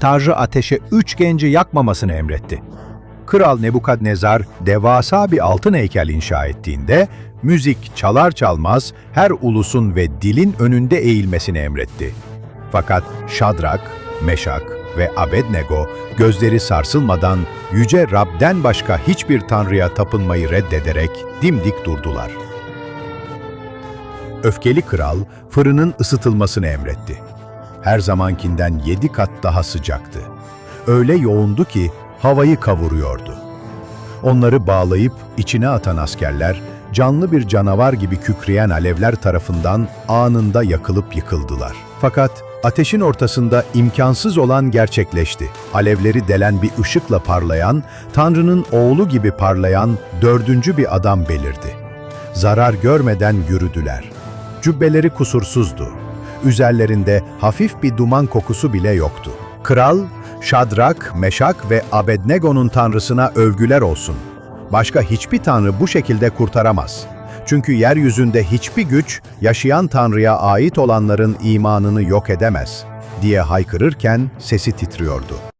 Tanrı ateşe üç genci yakmamasını emretti. Kral Nebukadnezar devasa bir altın heykel inşa ettiğinde, müzik çalar çalmaz her ulusun ve dilin önünde eğilmesini emretti. Fakat Şadrak, Meşak ve Abednego gözleri sarsılmadan yüce Rab'den başka hiçbir tanrıya tapınmayı reddederek dimdik durdular. Öfkeli kral fırının ısıtılmasını emretti. Her zamankinden yedi kat daha sıcaktı. Öyle yoğundu ki havayı kavuruyordu. Onları bağlayıp içine atan askerler, canlı bir canavar gibi kükreyen alevler tarafından anında yakılıp yıkıldılar. Fakat ateşin ortasında imkansız olan gerçekleşti. Alevleri delen bir ışıkla parlayan, Tanrı'nın oğlu gibi parlayan dördüncü bir adam belirdi. Zarar görmeden yürüdüler. Cübbeleri kusursuzdu. Üzerlerinde hafif bir duman kokusu bile yoktu. Kral, Şadrak, Meşak ve Abednego'nun tanrısına övgüler olsun. Başka hiçbir tanrı bu şekilde kurtaramaz. Çünkü yeryüzünde hiçbir güç yaşayan tanrıya ait olanların imanını yok edemez diye haykırırken sesi titriyordu.